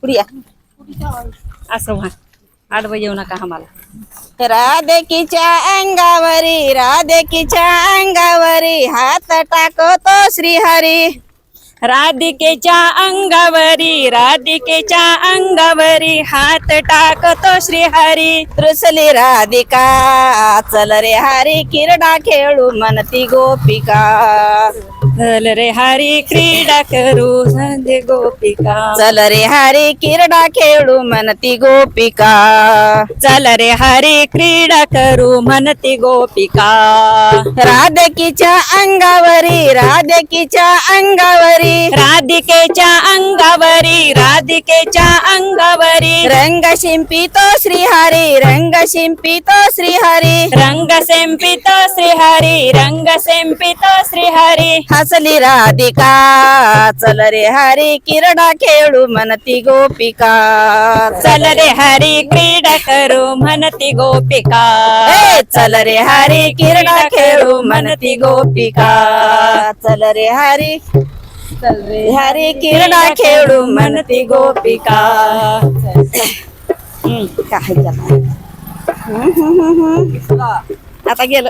पुढे असं व्हा. आडवं येऊ नका आम्हाला. राधेकीच्या अंगावरी राधेकीच्या अंगावरी हात टाकतो श्रीहरी. राधिकेच्या अंगावरी राधिकेच्या अंगावरी हात टाकतो श्रीहरी. त्रुसली राधिका चल रे हरी किरडा खेळू म्हणती गोपिका. चल रे हरी क्रीडा करू संधे गोपिका. चल रे हरी किरडा खेळू म्हणती गोपिका. चल रे हरी क्रीडा करू म्हणती गोपिका. राधकीच्या अंगावरी राधकीच्या अंगावरी. राधिकेच्या अंगावरी राधिकेच्या अंगावरी. रंग शिंपितो श्रीहरी रंग शिंपितो श्रीहरी. रंग सेंपित श्रीहरी रंग सेंपित श्रीहरी. हसली राधिका चल रे हरी किरडा खेळू म्हणती गोपिका. चल रे हरी क्रीडा करू म्हणती गोपिका. चल रे हरी किरडा खेळू म्हणती गोपिका. चल रे हरी हरी किरडा खेळू म्हणती गोपिका. काय झालं? हम्म, हम्म, हम्म, हम्म. आता गेलं